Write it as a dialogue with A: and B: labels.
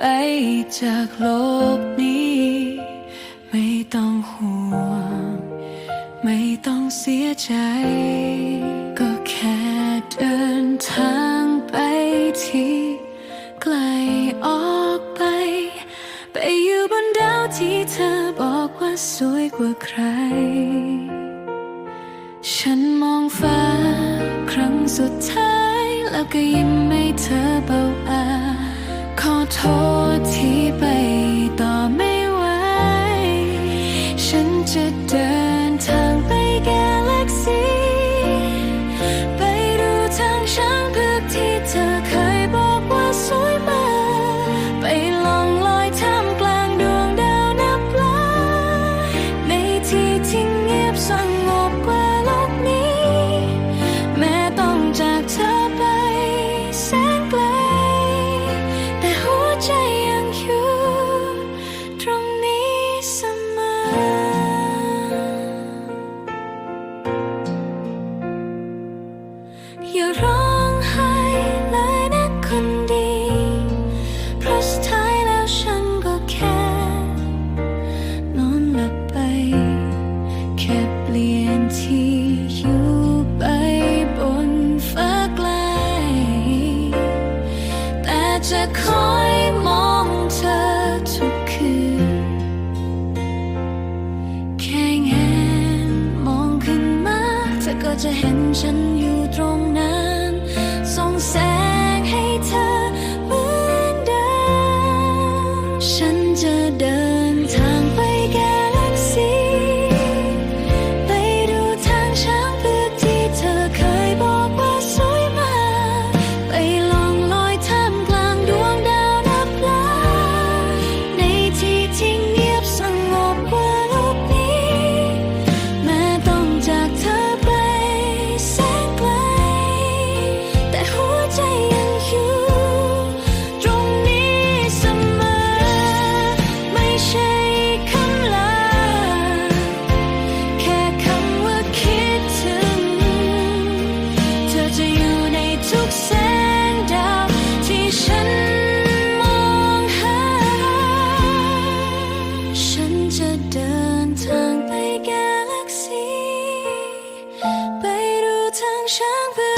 A: ไปจากโลกนี้ ไม่ต้องห่วง ไม่ต้องเสียใจ ก็แค่เดินทางไปที่ไกลออกไป ไปอยู่บนดาวที่เธอบอกว่าสวยกว่าใคร ฉันมองฟ้าครั้งสุดท้าย แล้วก็ยิ้มให้เธอเบาอา ขอโทษที่ไปต่อไม่ไหว ฉันจะเดิน you're จะเห็นฉันอยู่ตรงนั้น 想不